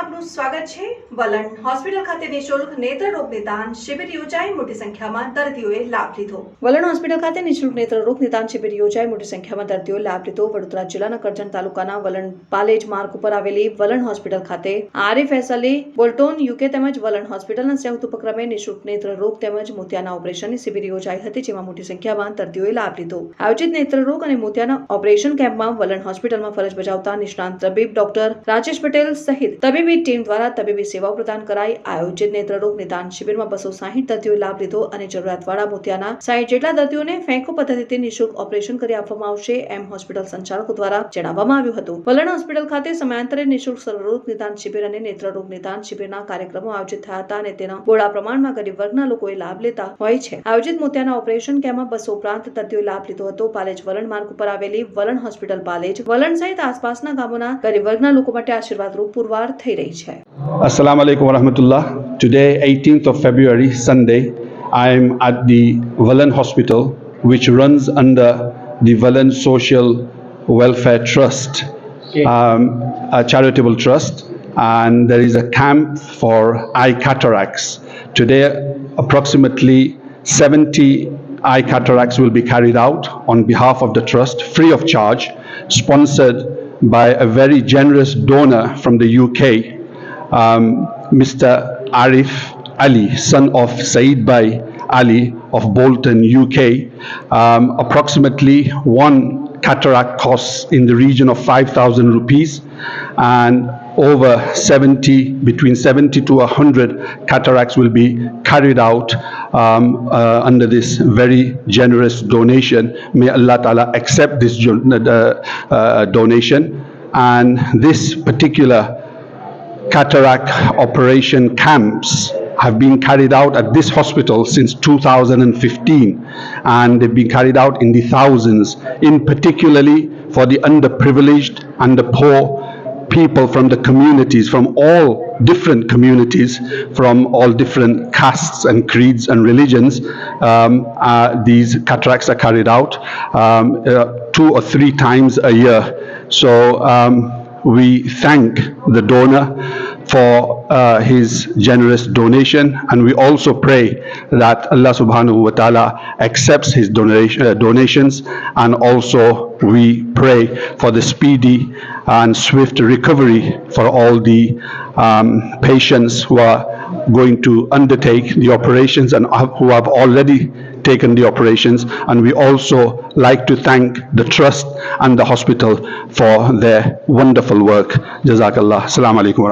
ટુડેમાં આપનું સ્વાગત છે. વલણ હોસ્પિટલ ખાતે નિઃશુલ્ક નેત્ર રોગ નિદાન શિબિર યોજાઈ. મોટી સંખ્યામાં દર્દીઓએ લાભ લીધો. વલણ હોસ્પિટલ ખાતે નિઃશુલ્ક નેત્ર રોગ નિદાન શિબિર યોજાઈ. મોટી સંખ્યામાં દર્દીઓએ લાભ લીધો. વડોદરા જિલ્લાના કરજણ તાલુકાના વલણ પાલેજ માર્ગ ઉપર આવેલી વલણ હોસ્પિટલ ખાતે આરિફ એસ બોલ્ટોન યુકે તેમજ વલણ હોસ્પિટલના સંયુક્ત ઉપક્રમે નિઃશુલ્ક નેત્ર રોગ તેમજ મોતિયાના ઓપરેશનની શિબિર યોજાઈ હતી, જેમાં મોટી સંખ્યામાં દર્દીઓએ લાભ લીધો. આયોજિત નેત્ર રોગ અને મોતિયાના ઓપરેશન કેમ્પમાં વલણ હોસ્પિટલમાં ફરજ બજાવતા નિષ્ણાંત તબીબ ડોક્ટર રાજેશ પટેલ સહિત તબીબી ટીમ દ્વારા તબીબી સેવાઓ પ્રદાન કરાઈ. આયોજિત નેત્રરોગ નિદાન શિબિરમાં બસો સાહીઠ દર્દીઓએ લાભ લીધો અને જરૂરિયાતવાળા મોતિયાના સાહીઠ જેટલા દર્દીઓને ફેંકો પદ્ધતિથી નિઃશુલ્ક ઓપરેશન કરી આપવામાં આવશે, એમ હોસ્પિટલ સંચાલકો દ્વારા જણાવવામાં આવ્યું હતું. વલણ હોસ્પિટલ ખાતે સમયાંતરે નિઃશુલ્ક સર્વરોગ નિદાન શિબિર અને નેત્રરોગ નિદાન શિબિરના કાર્યક્રમો આયોજિત થયા હતા અને તેના બહોળા પ્રમાણમાં ગરીબ વર્ગના લોકોએ લાભ લેતા હોય છે. આયોજિત મોતિયાના ઓપરેશન કેમ્પમાં બસો ઉપરાંત દર્દીઓએ લાભ લીધો હતો. પાલેજ વલણ માર્ગ ઉપર આવેલી વલણ હોસ્પિટલ પાલેજ વલણ સહિત આસપાસના ગામોના ગરીબ વર્ગના લોકો માટે આશીર્વાદરૂપ પુરવાર થઈ રહી છે Assalamu alaikum warahmatullah. Today, 18th of February, Sunday, I am at the Valan Hospital, which runs under the Valan Social Welfare Trust, um, a charitable trust, and there is a camp for eye cataracts. Today, approximately 70 eye cataracts will be carried out on behalf of the trust, free of charge, sponsored by a very generous donor from the UK, um, Mr. Arif Ali, son of Saeed Bai Ali of Bolton, UK. Um, approximately one cataract costs in the region of 5,000 rupees and over 70, between 70 to 100 cataracts will be carried out um, uh, under this very generous donation. May Allah Ta'ala accept this uh, uh, donation. And this particular cataract operation camps have been carried out at this hospital since 2015 and they've been carried out in the thousands in particularly for the underprivileged and the poor people from the communities from all different communities from all different castes and creeds and religions um, uh, these cataracts are carried out um, uh, two or three times a year. So um, we thank the donor for uh, his generous donation. And we also pray that Allah subhanahu wa ta'ala accepts his donation, uh, donations. And also we pray for the speedy and swift recovery for all the um, patients who are going to undertake the operations and who have already taken the operations. And we also like to thank the trust and the hospital for their wonderful work. Jazakallah. Assalamu alaikum